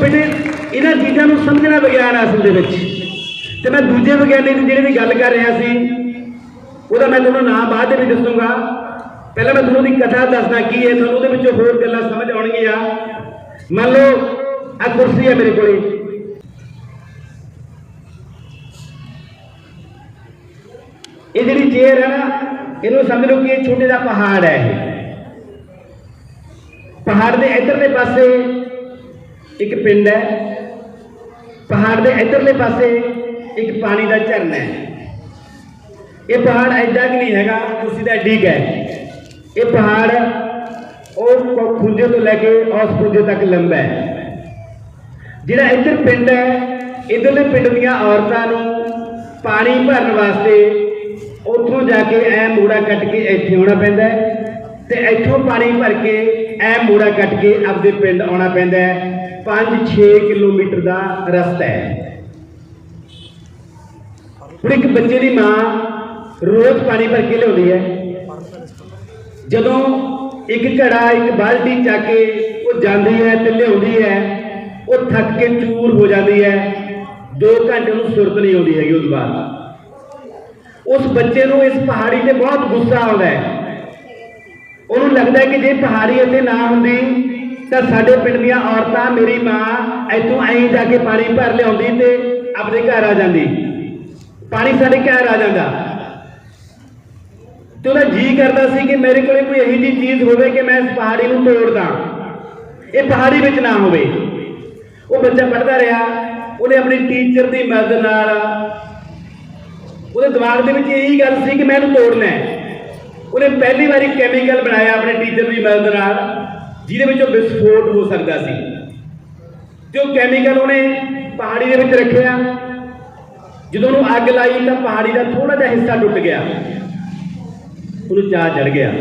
ਬੇਟੇ ਇਹਨਾਂ ਚੀਜ਼ਾਂ ਨੂੰ ਸਮਝਣਾ ਵਿਗਿਆਨ ਆ ਅਸਲ ਦੇ ਵਿੱਚ। ਤੇ ਮੈਂ ਦੂਜੇ ਵਿਗਿਆਨੀ ਦੀ ਜਿਹੜੇ ਦੀ ਗੱਲ ਕਰ ਰਿਹਾ ਸੀ, ਉਹਦਾ ਮੈਂ ਤੁਹਾਨੂੰ ਨਾਮ ਬਾਅਦ ਦੇ ਵਿੱਚ ਦੱਸੂਗਾ। ਪਹਿਲਾਂ ਮੈਂ ਤੁਹਾਨੂੰ ਉਹਦੀ ਕਥਾ ਦੱਸਦਾ ਕੀ ਹੈ, ਤੁਹਾਨੂੰ ਉਹਦੇ ਵਿੱਚੋਂ ਹੋਰ ਗੱਲਾਂ ਸਮਝ ਆਉਣਗੀਆਂ। ਮੰਨ ਲਓ ਆ ਕੁਰਸੀ ਹੈ ਮੇਰੇ ਕੋਲੇ। ਇਹ ਜਿਹੜੀ ਚੇਅਰ ਹੈ ਨਾ, ਇਹਨੂੰ ਸਮਝ ਲਓ ਕਿ ਇਹ ਛੋਟੇ ਦਾ ਪਹਾੜ ਹੈ ਇਹ। ਪਹਾੜ ਦੇ ਇਧਰਲੇ ਪਾਸੇ ਇੱਕ ਪਿੰਡ ਹੈ। ਪਹਾੜ ਦੇ ਇਧਰਲੇ ਪਾਸੇ ਇੱਕ ਪਾਣੀ ਦਾ ਝਰਨਾ ਹੈ। ਇਹ ਪਹਾੜ ਐਡਾ ਕਿ ਨਹੀਂ ਹੈਗਾ, ਤੁਸੀਂ ਦਾ ਡੀਕ ਹੈ। ਇਹ ਪਹਾੜ ਉਹ ਕ- ਖੁੰਝੇ ਤੋਂ ਲੈ ਕੇ ਉਸ ਖੁੰਝੇ ਤੱਕ ਲੰਬਾ ਹੈ। ਜਿਹੜਾ ਇੱਧਰ ਪਿੰਡ ਹੈ, ਇਧਰਲੇ ਪਿੰਡ ਦੀਆਂ ਔਰਤਾਂ ਨੂੰ ਪਾਣੀ ਭਰਨ ਵਾਸਤੇ ਉੱਥੋਂ ਜਾ ਕੇ ਐ ਮੂੜਾ ਕੱਟ ਕੇ ਇੱਥੇ ਆਉਣਾ ਪੈਂਦਾ ਹੈ। ਤੇ ਇੱਥੋਂ ਪਾਣੀ ਭਰ ਕੇ ਐ ਮੂੜਾ ਕੱਟ ਕੇ ਆਪਦੇ ਪਿੰਡ ਆਉਣਾ ਪੈਂਦਾ ਹੈ। 5-6 ਕਿਲੋਮੀਟਰ ਦਾ ਰਸਤਾ ਹੈ। ਹੁਣ ਇੱਕ ਬੱਚੇ ਦੀ ਮਾਂ ਰੋਜ਼ ਪਾਣੀ ਭਰ ਕੇ ਲਿਆਉਂਦੀ ਹੈ। ਜਦੋਂ ਇੱਕ ਘੜਾ, ਇੱਕ ਬਾਲਟੀ ਚੱਕ ਕੇ ਉਹ ਜਾਂਦੀ ਹੈ ਤੇ ਲਿਆਉਂਦੀ ਹੈ, ਉਹ ਥੱਕ ਕੇ ਚੂਰ ਹੋ ਜਾਂਦੀ ਹੈ। 2 ਘੰਟੇ ਨੂੰ ਸੁਰਤ ਨਹੀਂ ਆਉਂਦੀ ਹੈਗੀ ਉਸ ਤੋਂ ਬਾਅਦ। ਉਸ ਬੱਚੇ ਨੂੰ ਇਸ ਪਹਾੜੀ ਤੇ ਬਹੁਤ ਗੁੱਸਾ ਆਉਂਦਾ ਹੈ। ਉਹਨੂੰ ਲੱਗਦਾ ਕਿ ਜੇ ਪਹਾੜੀ ਇੱਥੇ ਨਾ ਹੁੰਦੀ, ਤਾਂ ਸਾਡੇ ਪਿੰਡ ਦੀਆਂ ਔਰਤਾਂ, ਮੇਰੀ ਮਾਂ ਇੱਥੋਂ ਐਂ ਜਾ ਕੇ ਪਾਣੀ ਭਰ ਲਿਆਉਂਦੀ ਤੇ ਆਪਣੇ ਘਰ ਆ ਜਾਂਦੀ। ਪਾਣੀ ਸਾਡੇ ਘਰ ਆ ਜਾਂਦਾ। ਤੇ ਉਹਦਾ ਜੀ ਕਰਦਾ ਸੀ ਕਿ ਮੇਰੇ ਕੋਲੇ ਕੋਈ ਇਹੋ ਜਿਹੀ ਚੀਜ਼ ਹੋਵੇ ਕਿ ਮੈਂ ਇਸ ਪਹਾੜੀ ਨੂੰ ਤੋੜ ਦਾਂ। ਇਹ ਪਹਾੜੀ ਵਿੱਚ ਨਾ ਹੋਵੇ। ਉਹ ਬੱਚਾ ਪੜ੍ਹਦਾ ਰਿਹਾ। ਉਹਨੇ ਆਪਣੀ ਟੀਚਰ ਦੀ ਮਦਦ ਨਾਲ ਉਹਦੇ ਦਿਮਾਗ ਦੇ ਵਿੱਚ ਇਹੀ ਗੱਲ ਸੀ ਕਿ ਮੈਂ ਇਹਨੂੰ ਤੋੜਨਾ ਹੈ। ਉਹਨੇ ਪਹਿਲੀ ਵਾਰੀ ਕੈਮੀਕਲ ਬਣਾਇਆ ਆਪਣੇ ਟੀਚਰ ਦੀ ਮਦਦ ਨਾਲ, ਜਿਹਦੇ ਵਿੱਚ ਉਹ ਵਿਸਫੋਟ ਹੋ ਸਕਦਾ ਸੀ। ਤੇ ਉਹ ਕੈਮੀਕਲ ਉਹਨੇ ਪਹਾੜੀ ਦੇ ਵਿੱਚ ਰੱਖਿਆ। ਜਦੋਂ ਉਹਨੂੰ ਅੱਗ ਲਾਈ ਤਾਂ ਪਹਾੜੀ ਦਾ ਥੋੜਾ ਜਿਹਾ ਹਿੱਸਾ ਟੁੱਟ ਗਿਆ। ਉਹਨੂੰ ਚਾਹ ਚੜ ਗਿਆ।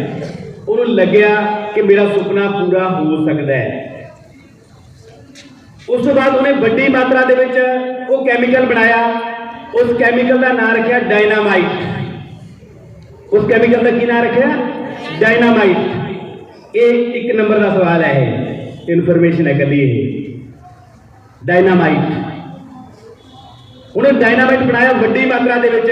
ਉਹਨੂੰ ਲੱਗਿਆ ਕਿ ਮੇਰਾ ਸੁਪਨਾ ਪੂਰਾ ਹੋ ਸਕਦਾ ਹੈ। ਉਸ ਤੋਂ ਬਾਅਦ ਉਹਨੇ ਵੱਡੀ ਮਾਤਰਾ ਦੇ ਵਿੱਚ ਉਹ ਕੈਮੀਕਲ ਬਣਾਇਆ। ਉਸ ਕੈਮੀਕਲ ਦਾ ਨਾਮ ਰੱਖਿਆ ਡਾਇਨਾਮਾਈਟ ਉਸ ਕੈਮੀਕਲ ਦਾ ਕੀ ਨਾਮ ਰੱਖਿਆ ਡਾਇਨਾਮਾਈਟ ਇਹ ਇੱਕ ਨੰਬਰ ਦਾ ਸਵਾਲ ਹੈ ਇਹ ਇਨਫੋਰਮੇਸ਼ਨ ਹੈ ਕਦੀ ਇਹ ਡਾਇਨਾਮਾਈਟ ਉਹਨੇ ਡਾਇਨਾਮਾਈਟ ਬਣਾਇਆ ਵੱਡੀ ਮਾਤਰਾ ਦੇ ਵਿੱਚ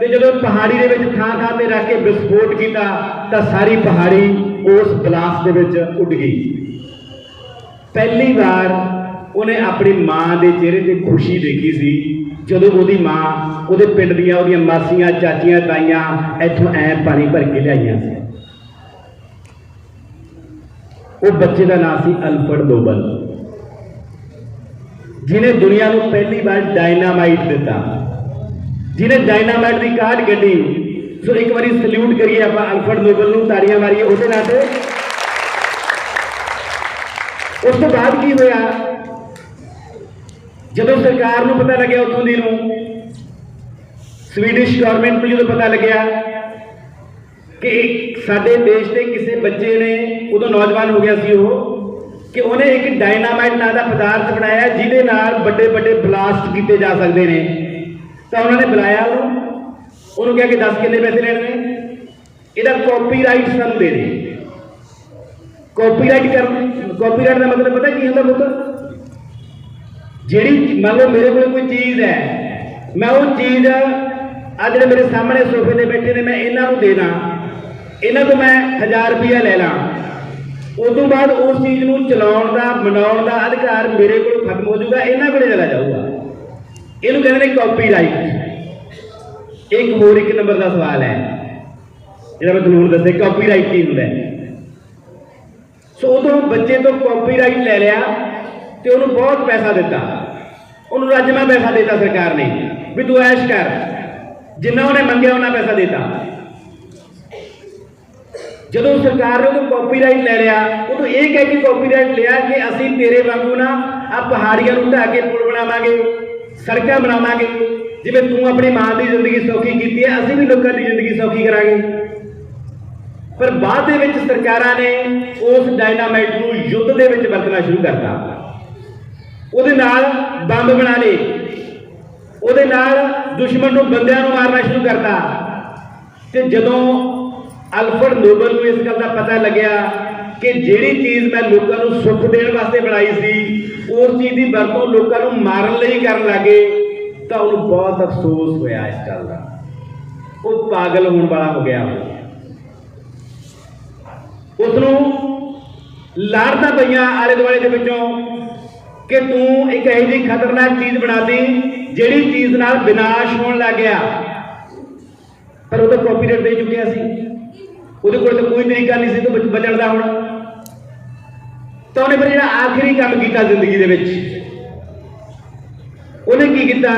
ਤੇ ਜਦੋਂ ਪਹਾੜੀ ਦੇ ਵਿੱਚ ਥਾਂ ਥਾਂ ਤੇ ਰੱਖ ਕੇ ਵਿਸਫੋਟ ਕੀਤਾ ਤਾਂ ਸਾਰੀ ਪਹਾੜੀ ਉਸ ਬਲਾਸਟ ਦੇ ਵਿੱਚ ਉੱਡ ਗਈ ਪਹਿਲੀ ਵਾਰ ਉਹਨੇ ਆਪਣੀ ਮਾਂ ਦੇ ਚਿਹਰੇ ਤੇ ਖੁਸ਼ੀ ਦੇਖੀ ਸੀ ਜਦੋਂ ਉਹਦੀ ਮਾਂ ਉਹਦੇ ਪਿੰਡ ਦੀਆਂ, ਉਹਦੀਆਂ ਮਾਸੀਆਂ, ਚਾਚੀਆਂ, ਤਾਈਆਂ ਇੱਥੋਂ ਐ ਪਾਣੀ ਭਰ ਕੇ ਲਿਆਈਆਂ ਸੀ। ਉਹ ਬੱਚੇ ਦਾ ਨਾਮ ਸੀ ਅਲਫਰਡ ਨੋਬਲ। ਜਿਨੇ ਦੁਨੀਆ ਨੂੰ ਪਹਿਲੀ ਵਾਰ ਡਾਇਨਾਮਾਈਟ ਦਿੱਤਾ। ਜਿਨੇ ਡਾਇਨਾਮਾਈਟ ਦੀ ਕਾਢ ਕੱਢੀ, ਸੋ ਇੱਕ ਵਾਰੀ ਸਲੂਟ ਕਰੀਏ ਆਪਾਂ ਅਲਫਰਡ ਨੋਬਲ ਨੂੰ, ਤਾੜੀਆਂ ਮਾਰੀਏ ਉਹਦੇ ਨਾਂ ਤੇ। ਉਸ ਤੋਂ ਬਾਅਦ ਕੀ ਹੋਇਆ? ਜਦੋਂ ਸਰਕਾਰ ਨੂੰ ਪਤਾ ਲੱਗਿਆ ਉੱਥੋਂ ਦੀ ਨੂੰ ਸਵੀਡਿਸ਼ ਗਵਰਨਮੈਂਟ ਨੂੰ ਜਦੋਂ ਪਤਾ ਲੱਗਿਆ ਕਿ ਸਾਡੇ ਦੇਸ਼ ਦੇ ਕਿਸੇ ਬੱਚੇ ਨੇ, ਉਦੋਂ ਨੌਜਵਾਨ ਹੋ ਗਿਆ ਸੀ ਉਹ, ਕਿ ਉਹਨੇ ਇੱਕ ਡਾਇਨਾਮਾਈਟ ਨਾਂ ਦਾ ਪਦਾਰਥ ਬਣਾਇਆ ਜਿਹਦੇ ਨਾਲ ਵੱਡੇ ਵੱਡੇ ਬਲਾਸਟ ਕੀਤੇ ਜਾ ਸਕਦੇ ਨੇ। ਤਾਂ ਉਹਨਾਂ ਨੇ ਬੁਲਾਇਆ ਉਹਨੂੰ। ਉਹਨੂੰ ਕਿਹਾ ਕਿ 10 ਕਿੰਨੇ ਪੈਸੇ ਲੈਣੇ ਨੇ। ਇਹਦਾ ਕਾਪੀਰਾਈਟ ਸਾਨੂੰ ਦੇ ਦੇ। ਕਾਪੀਰਾਈਟ ਕਰਨ ਕਾਪੀਰਾਈਟ ਦਾ ਮਤਲਬ ਪਤਾ ਕੀ ਹੁੰਦਾ ਪੁੱਤ? ਜਿਹੜੀ ਮੰਨ ਲਓ ਮੇਰੇ ਕੋਲ ਕੋਈ ਚੀਜ਼ ਹੈ, ਮੈਂ ਉਹ ਚੀਜ਼ ਆ ਜਿਹੜੇ ਮੇਰੇ ਸਾਹਮਣੇ ਸੋਫੇ ਤੇ ਬੈਠੇ ਨੇ, ਮੈਂ ਇਹਨਾਂ ਨੂੰ ਦੇਣਾ। ਇਹਨਾਂ ਤੋਂ ਮੈਂ 1000 ਰੁਪਇਆ ਲੈ ਲਾਂ। ਤੋਂ ਬਾਅਦ ਉਸ ਚੀਜ਼ ਨੂੰ ਚਲਾਉਣ ਦਾ, ਬਣਾਉਣ ਦਾ ਅਧਿਕਾਰ ਮੇਰੇ ਕੋਲ ਖਤਮ ਹੋ ਜਾਊਗਾ, ਇਹਨਾਂ ਕੋਲੇ ਚਲਾ ਜਾਊਗਾ। ਇਹਨੂੰ ਕਹਿੰਦੇ ਨੇ ਕਾਪੀਰਾਈਟ ਇੱਕ ਹੋਰ ਇੱਕ ਨੰਬਰ ਦਾ ਸਵਾਲ ਹੈ, ਜਿਹੜਾ ਮੈਂ ਤੁਹਾਨੂੰ ਹੁਣ ਦੱਸਿਆ ਕਾਪੀਰਾਈਟ ਕੀ ਹੁੰਦਾ ਸੋ ਉਦੋਂ ਬੱਚੇ ਤੋਂ ਕਾਪੀਰਾਈਟ ਲੈ ਲਿਆ। ਤੇ ਉਹਨੂੰ ਬਹੁਤ ਪੈਸਾ ਦਿੱਤਾ। ਉਹਨੂੰ ਰਾਜਮਾ ਪੈਸਾ ਦਿੱਤਾ ਸਰਕਾਰ ਨੇ, ਵੀ ਤੂੰ ਐਸ਼ ਕਰ। ਜਿੰਨਾ ਉਹਨੇ ਮੰਗਿਆ, ਉਹਨਾਂ ਪੈਸਾ ਦਿੱਤਾ। ਜਦੋਂ ਸਰਕਾਰ ਨੇ ਉਹਨੂੰ ਕਾਪੀਰਾਈਟ ਲੈ ਲਿਆ, ਉਹਨੂੰ ਇਹ ਕਹਿ ਕੇ ਕਾਪੀਰਾਈਟ ਲਿਆ ਕਿ ਅਸੀਂ ਤੇਰੇ ਵਾਂਗੂ ਨਾ ਆ ਪਹਾੜੀਆਂ ਨੂੰ ਢਾਹ ਕੇ ਪੁਲ ਬਣਾਵਾਂਗੇ, ਸੜਕਾਂ ਬਣਾਵਾਂਗੇ। ਜਿਵੇਂ ਤੂੰ ਆਪਣੀ ਮਾਂ ਦੀ ਜ਼ਿੰਦਗੀ ਸੌਖੀ ਕੀਤੀ ਹੈ, ਅਸੀਂ ਵੀ ਲੋਕਾਂ ਦੀ ਜ਼ਿੰਦਗੀ ਸੌਖੀ ਕਰਾਂਗੇ। ਪਰ ਬਾਅਦ ਦੇ ਵਿੱਚ ਸਰਕਾਰਾਂ ਨੇ ਉਸ ਡਾਇਨਾਮਾਈਟ ਨੂੰ ਯੁੱਧ ਦੇ ਵਿੱਚ ਵਰਤਣਾ ਸ਼ੁਰੂ ਕਰਤਾ। ਉਹਦੇ ਨਾਲ ਬੰਬ ਬਣਾ ਲਏ। ਉਹਦੇ ਨਾਲ ਦੁਸ਼ਮਣ ਨੂੰ ਬੰਦਿਆਂ ਨੂੰ ਮਾਰਨਾ ਸ਼ੁਰੂ ਕਰਤਾ। ਤੇ ਜਦੋਂ ਅਲਫਰਡ ਨੋਬਲ ਨੂੰ ਇਸ ਗੱਲ ਦਾ ਪਤਾ ਲੱਗਿਆ ਕਿ ਜਿਹੜੀ ਚੀਜ਼ ਮੈਂ ਲੋਕਾਂ ਨੂੰ ਸੁੱਖ ਦੇਣ ਵਾਸਤੇ ਬਣਾਈ ਸੀ, ਉਸ ਚੀਜ਼ ਦੀ ਵਰਤੋਂ ਲੋਕਾਂ ਨੂੰ ਮਾਰਨ ਲਈ ਕਰਨ ਲੱਗੇ, ਤਾਂ ਉਹਨੂੰ ਬਹੁਤ ਅਫਸੋਸ ਹੋਇਆ ਇਸ ਗੱਲ ਦਾ। ਉਹ ਪਾਗਲ ਹੋਣ ਵਾਲਾ ਹੋ ਗਿਆ ਉਸ ਨੂੰ ਲਾੜਦਾ ਪਈਆਂ ਆਲੇ ਦੁਆਲੇ ਦੇ ਵਿੱਚੋਂ ਕਿ ਤੂੰ ਇੱਕ ਇਹੋ ਜਿਹੀ ਖਤਰਨਾਕ ਚੀਜ਼ ਬਣਾ ਬਣਾਤੀ ਜਿਹੜੀ ਚੀਜ਼ ਨਾਲ ਵਿਨਾਸ਼ ਹੋਣ ਲੱਗ ਗਿਆ। ਪਰ ਉਹ ਤਾਂ ਕਾਪੀਰਾਈਟ ਦੇ ਚੁੱਕਿਆ ਸੀ। ਉਹਦੇ ਕੋਲ ਤਾਂ ਕੋਈ ਤਰੀਕਾ ਨਹੀਂ ਸੀ, ਤੋਂ ਬਚ- ਬਚਣ ਦਾ ਹੁਣ। ਤਾਂ ਉਹਨੇ ਫਿਰ ਜਿਹੜਾ ਆਖਰੀ ਕੰਮ ਕੀਤਾ ਜ਼ਿੰਦਗੀ ਦੇ ਵਿੱਚ। ਉਹਨੇ ਕੀ ਕੀਤਾ?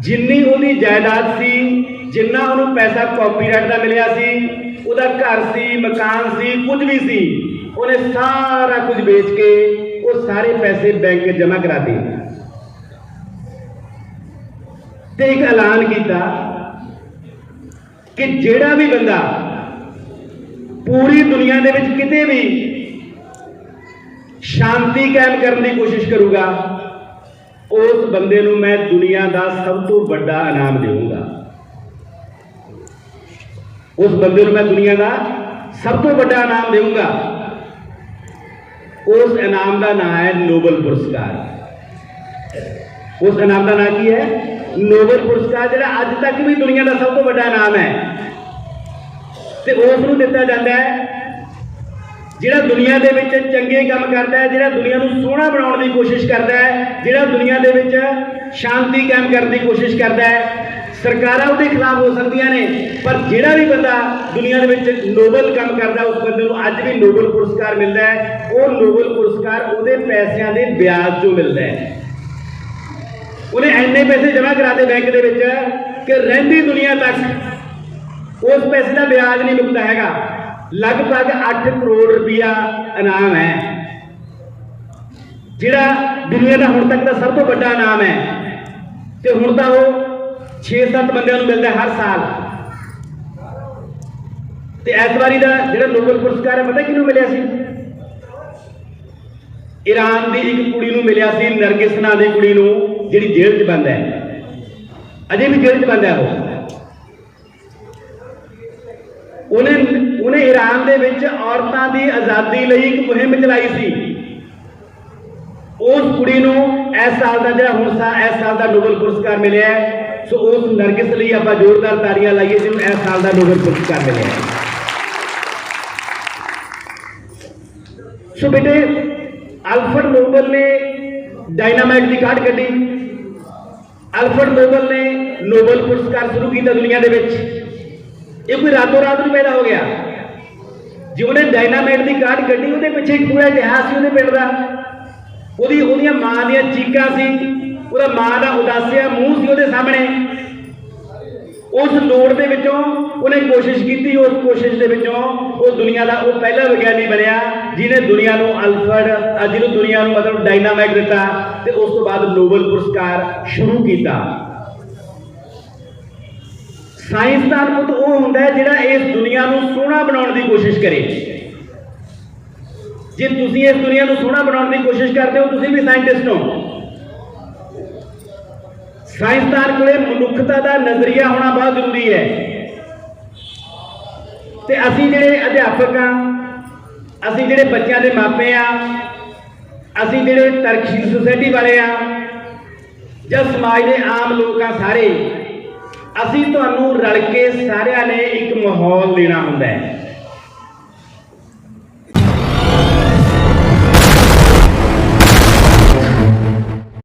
ਜਿੰਨੀ ਉਹਦੀ ਜਾਇਦਾਦ ਸੀ, ਜਿੰਨਾ ਉਹਨੂੰ ਪੈਸਾ ਕਾਪੀਰਾਈਟ ਦਾ ਮਿਲਿਆ ਸੀ, ਉਹਦਾ ਘਰ ਸੀ, ਮਕਾਨ ਸੀ, ਕੁਝ ਵੀ ਸੀ, ਉਹਨੇ ਸਾਰਾ ਕੁਝ ਵੇਚ ਕੇ ਉਹ ਸਾਰੇ ਪੈਸੇ ਬੈਂਕ 'ਚ ਜਮ੍ਹਾਂ ਕਰਾ ਦੇ ਤੇ ਇੱਕ ਐਲਾਨ ਕੀਤਾ ਕਿ ਜਿਹੜਾ ਵੀ ਬੰਦਾ ਪੂਰੀ ਦੁਨੀਆ ਦੇ ਵਿੱਚ ਕਿਤੇ ਵੀ ਸ਼ਾਂਤੀ ਕਾਇਮ ਕਰਨ ਦੀ ਕੋਸ਼ਿਸ਼ ਕਰੂਗਾ, ਉਸ ਬੰਦੇ ਨੂੰ ਮੈਂ ਦੁਨੀਆ ਦਾ ਸਭ ਤੋਂ ਵੱਡਾ ਇਨਾਮ ਦੇਵਾਂਗਾ। ਉਸ ਬੰਦੇ ਨੂੰ ਮੈਂ ਦੁਨੀਆ ਦਾ ਸਭ ਤੋਂ ਵੱਡਾ ਇਨਾਮ ਦੇਵਾਂਗਾ। ਉਸ ਇਨਾਮ ਦਾ ਨਾਮ ਹੈ ਨੋਬਲ ਪੁਰਸਕਾਰ ਉਸ ਇਨਾਮ ਦਾ ਨਾਮ ਕੀ ਹੈ ਨੋਬਲ ਪੁਰਸਕਾਰ ਜਿਹੜਾ ਅੱਜ ਤੱਕ ਵੀ ਦੁਨੀਆ ਦਾ ਸਭ ਤੋਂ ਵੱਡਾ ਇਨਾਮ ਹੈ ਤੇ ਉਸ ਨੂੰ ਦਿੱਤਾ ਜਾਂਦਾ ਹੈ ਜਿਹੜਾ ਦੁਨੀਆ ਦੇ ਵਿੱਚ ਚੰਗੇ ਕੰਮ ਕਰਦਾ ਹੈ ਜਿਹੜਾ ਦੁਨੀਆ ਨੂੰ ਸੋਹਣਾ ਬਣਾਉਣ ਦੀ ਕੋਸ਼ਿਸ਼ ਕਰਦਾ ਹੈ ਜਿਹੜਾ ਦੁਨੀਆ ਦੇ ਵਿੱਚ ਸ਼ਾਂਤੀ ਕਾਇਮ ਕਰਨ ਦੀ ਕੋਸ਼ਿਸ਼ ਕਰਦਾ ਹੈ ਸਰਕਾਰਾਂ ਉਹਦੇ ਖਿਲਾਫ ਹੋ ਸਕਦੀਆਂ ਨੇ, ਪਰ ਜਿਹੜਾ ਵੀ ਬੰਦਾ ਦੁਨੀਆ ਦੇ ਵਿੱਚ ਨੋਬਲ ਕੰਮ ਕਰਦਾ, ਉਸ ਬੰਦੇ ਨੂੰ ਅੱਜ ਵੀ ਨੋਬਲ ਪੁਰਸਕਾਰ ਮਿਲਦਾ ਹੈ। ਉਹ ਨੋਬਲ ਪੁਰਸਕਾਰ ਉਹਦੇ ਪੈਸਿਆਂ ਦੇ ਵਿਆਜ ਤੋਂ ਮਿਲਦਾ ਹੈ। ਉਹਨੇ ਐਨੇ ਪੈਸੇ ਜਮ੍ਹਾਂ ਕਰਾਤੇ ਬੈਂਕ ਦੇ ਵਿੱਚ ਕਿ ਰਹਿੰਦੀ ਦੁਨੀਆ ਤੱਕ ਉਸ ਪੈਸੇ ਦਾ ਵਿਆਜ ਨਹੀਂ ਮੁਕਦਾ ਹੈਗਾ। ਲਗਭਗ 8 ਕਰੋੜ ਰੁਪਇਆ ਇਨਾਮ ਹੈ। ਜਿਹੜਾ ਦੁਨੀਆ ਦਾ ਹੁਣ ਤੱਕ ਦਾ ਸਭ ਤੋਂ ਵੱਡਾ ਇਨਾਮ ਹੈ। ਤੇ ਹੁਣ ਤਾਂ ਉਹ 6-7 ਬੰਦਿਆਂ ਨੂੰ ਮਿਲਦਾ ਹਰ ਸਾਲ। ਤੇ ਇਸ ਵਾਰੀ ਦਾ ਜਿਹੜਾ ਨੋਬਲ ਪੁਰਸਕਾਰ ਹੈ, ਪਤਾ ਕਿਹਨੂੰ ਮਿਲਿਆ ਸੀ? ਈਰਾਨ ਦੀ ਇੱਕ ਕੁੜੀ ਨੂੰ ਮਿਲਿਆ ਸੀ, ਨਰਗਿਸ ਨਾਂ ਦੀ ਕੁੜੀ ਨੂੰ, ਜਿਹੜੀ ਜੇਲ੍ਹ 'ਚ ਬੰਦ ਹੈ। ਅਜੇ ਵੀ ਜੇਲ੍ਹ 'ਚ ਬੰਦ ਹੈ ਉਹ। ਉਹਨੇ ਉਹਨੇ ਈਰਾਨ ਦੇ ਵਿੱਚ ਔਰਤਾਂ ਦੀ ਆਜ਼ਾਦੀ ਲਈ ਇੱਕ ਮੁਹਿੰਮ ਚਲਾਈ ਸੀ। ਉਸ ਕੁੜੀ ਨੂੰ ਇਸ ਸਾਲ ਦਾ ਜਿਹੜਾ ਹੁਣ ਸਾ, ਇਸ ਸਾਲ ਦਾ ਨੋਬਲ ਪੁਰਸਕਾਰ ਮਿਲਿਆ ਹੈ। ਸੋ ਉਸ ਨਰਗਿਸ ਲਈ ਆਪਾਂ ਜ਼ੋਰਦਾਰ ਤਾੜੀਆਂ ਲਾਈਏ ਜਿਹਨੂੰ ਇਸ ਸਾਲ ਦਾ ਨੋਬਲ ਪੁਰਸਕਾਰ ਮਿਲਿਆ ਹੈ। ਸੋ ਬੇਟੇ, ਅਲਫਰਡ ਨੋਬਲ ਨੇ ਡਾਇਨਾਮਾਈਟ ਦੀ ਕਾਢ ਕੱਢੀ। ਅਲਫਰਡ ਨੋਬਲ ਨੇ ਨੋਬਲ ਪੁਰਸਕਾਰ ਸ਼ੁਰੂ ਕੀਤਾ ਦੁਨੀਆ ਦੇ ਵਿੱਚ। ਇਹ ਕੋਈ ਰਾਤੋਂ ਰਾਤ ਨੂੰ ਪੈਦਾ ਹੋ ਗਿਆ। ਜੇ ਉਹਨੇ ਡਾਇਨਾਮਾਈਟ ਦੀ ਕਾਢ ਕੱਢੀ, ਉਹਦੇ ਪਿੱਛੇ ਇੱਕ ਪੂਰਾ ਇਤਿਹਾਸ ਸੀ ਉਹਦੇ ਪਿੰਡ ਦਾ। ਉਹਦੀ ਉਹਦੀਆਂ ਮਾਂ ਦੀਆਂ ਚੀਕਾਂ ਸੀ। ਉਹਦਾ ਮਾਂ ਦਾ ਉਦਾਸਿਆ ਮੂੰਹ ਸੀ ਉਹਦੇ ਸਾਹਮਣੇ। ਉਸ ਲੋੜ ਦੇ ਵਿੱਚੋਂ ਉਹਨੇ ਕੋਸ਼ਿਸ਼ ਕੀਤੀ, ਉਸ ਕੋਸ਼ਿਸ਼ ਦੇ ਵਿੱਚੋਂ ਉਹ ਦੁਨੀਆ ਦਾ ਉਹ ਪਹਿਲਾ ਵਿਗਿਆਨੀ ਬਣਿਆ, ਜਿਹਨੇ ਦੁਨੀਆ ਨੂੰ ਅਲਫਰਡ ਜਿਹਨੂੰ ਦੁਨੀਆ ਨੂੰ ਮਤਲਬ ਡਾਇਨਾਮਾਈਟ ਦਿੱਤਾ ਤੇ ਉਸ ਤੋਂ ਬਾਅਦ ਨੋਬਲ ਪੁਰਸਕਾਰ ਸ਼ੁਰੂ ਕੀਤਾ। ਸਾਇੰਸ ਦਾ ਪੁੱਤ ਉਹ ਹੁੰਦਾ ਹੈ ਜਿਹੜਾ ਇਸ ਦੁਨੀਆ ਨੂੰ ਸੋਹਣਾ ਬਣਾਉਣ ਦੀ ਕੋਸ਼ਿਸ਼ ਕਰੇ। ਜੇ ਤੁਸੀਂ ਇਸ ਦੁਨੀਆ ਨੂੰ ਸੋਹਣਾ ਬਣਾਉਣ ਦੀ ਕੋਸ਼ਿਸ਼ ਕਰਦੇ ਹੋ, ਤੁਸੀਂ ਵੀ ਸਾਇੰਟਿਸਟ ਹੋ। ਸਾਇੰਸਦਾਨ ਕੋਲੇ ਮਨੁੱਖਤਾ ਦਾ ਨਜ਼ਰੀਆ ਹੋਣਾ ਬਹੁਤ ਜ਼ਰੂਰੀ ਹੈ। ਤੇ ਅਸੀਂ ਜਿਹੜੇ ਅਧਿਆਪਕ ਆ ਅਸੀਂ ਜਿਹੜੇ ਬੱਚਿਆਂ ਦੇ ਮਾਪੇ ਆ ਅਸੀਂ ਜਿਹੜੇ ਤਰਕਸ਼ੀਲ ਸੁਸਾਇਟੀ ਵਾਲੇ ਆ ਜਾਂ ਸਮਾਜ ਦੇ ਆਮ ਲੋਕ ਆ ਸਾਰੇ, ਅਸੀਂ ਤੁਹਾਨੂੰ ਰਲ ਕੇ ਸਾਰਿਆਂ ਨੇ ਇੱਕ ਮਾਹੌਲ ਦੇਣਾ ਹੁੰਦਾ ਹੈ।